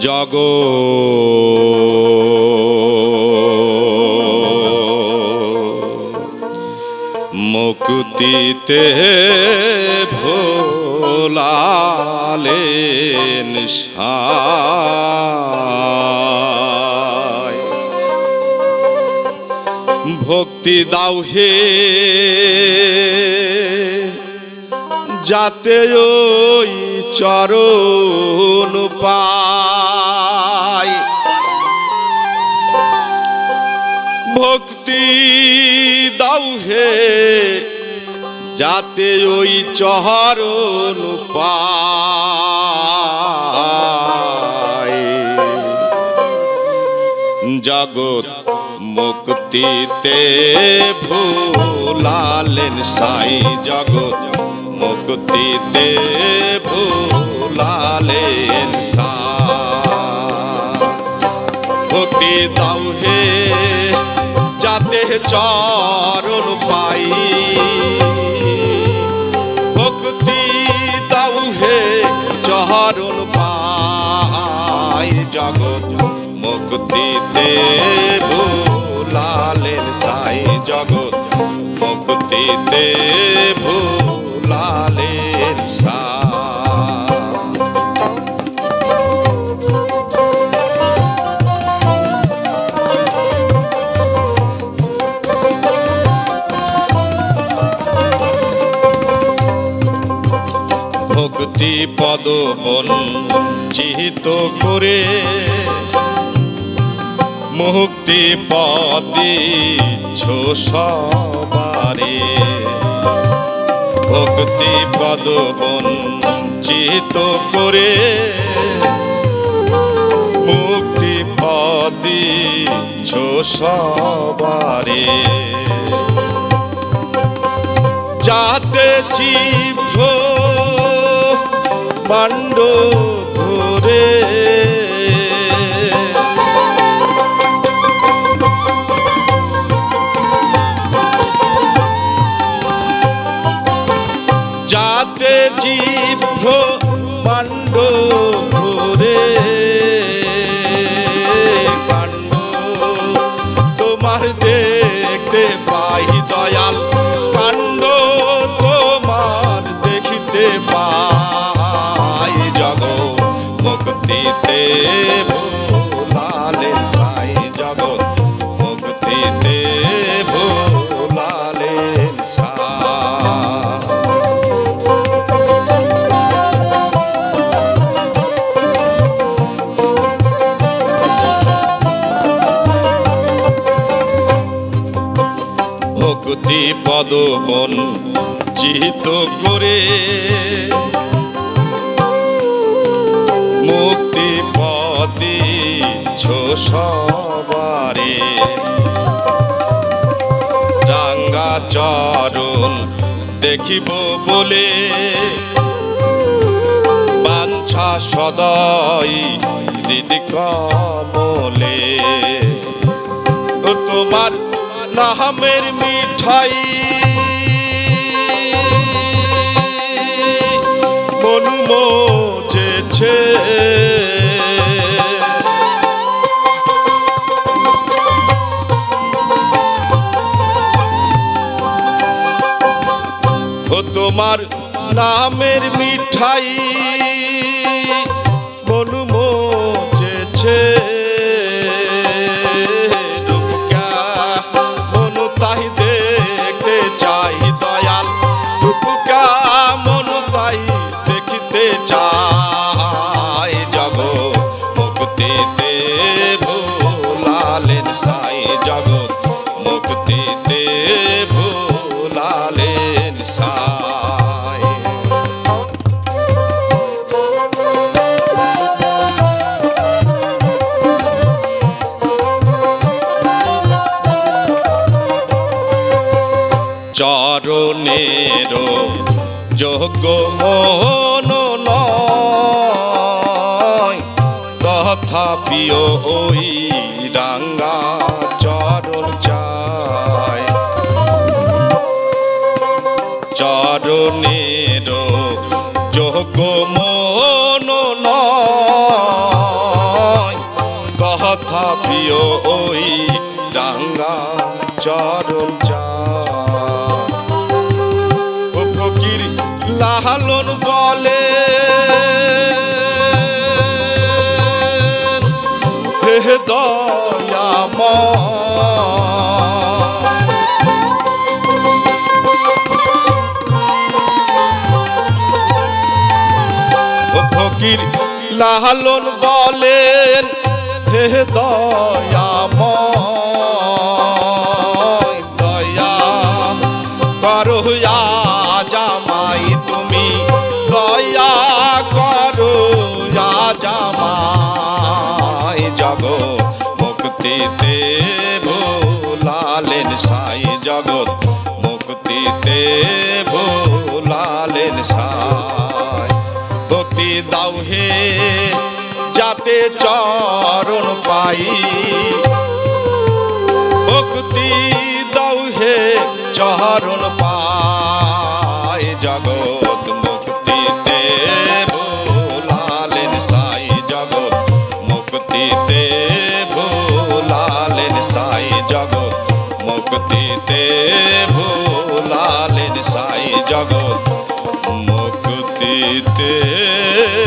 Jug. মুকুতিতে ভোলালেন ভক্তি দাও হে যাতে ওই চরণ পাই ভক্তি দাও হে, যাতে ওই চরণ পাই জগৎ মুক্তিতে ভোলালেন সাই জগৎ। মুক্তিতে ভোলালেন সাই ভক্তি দাও হে, যাতে চরণ পাই। ভক্তি দাও হে, চরণ পাই। জগৎ মুক্তিতে ভোলালেন সাই। জগৎ মুক্তিতে ভোলালেন সাই ভক্তি পদবন চিহিত করে মুক্তি পদিচ্ছ সবারে। ভক্তি পদ বঞ্চিত করে মুক্তি পদি সবারে। যাতে জীব পাণ্ড পাণ্ড ধরে কাণ্ড তোমার দেখতে পাই দয়াল। কাণ্ড তোমার দেখিতে পাই। ভক্তি পদবন চিহিত করে। মুক্তি পদি সবারে। রাঙ্গা চরণ দেখিব বলে। বাঞ্ছা সদয় দিদি কমলে। তোমার নামের মিঠাই। মনু মজেছে। ও তোমার নামের মিঠাই। চরণের যোগ্য মন নয়। তথাপিও ওই রাঙ্গা চরণ চায়। চরণ করণের যোগ্য মন নয়। প্রিয় ওই ডাঙ্গা চরণ চা ফকির লালন বলেন, হে দয়াময়, দয়া করো জামাই, তুমি দয়া করো জামাই জগৎ মুক্তিতে ভোলালেন সাই জগৎ মুক্তিতে দাও হে, যাতে চরণ পাই। ভক্তি দাও হে, চরণ পাই। জগৎ মুক্তিতে ভোলালেন সাই। জগৎ মুক্তিতে ভোলালেন সাই। জগৎ মুক্তিতে ভোলালেন মুক্তিতে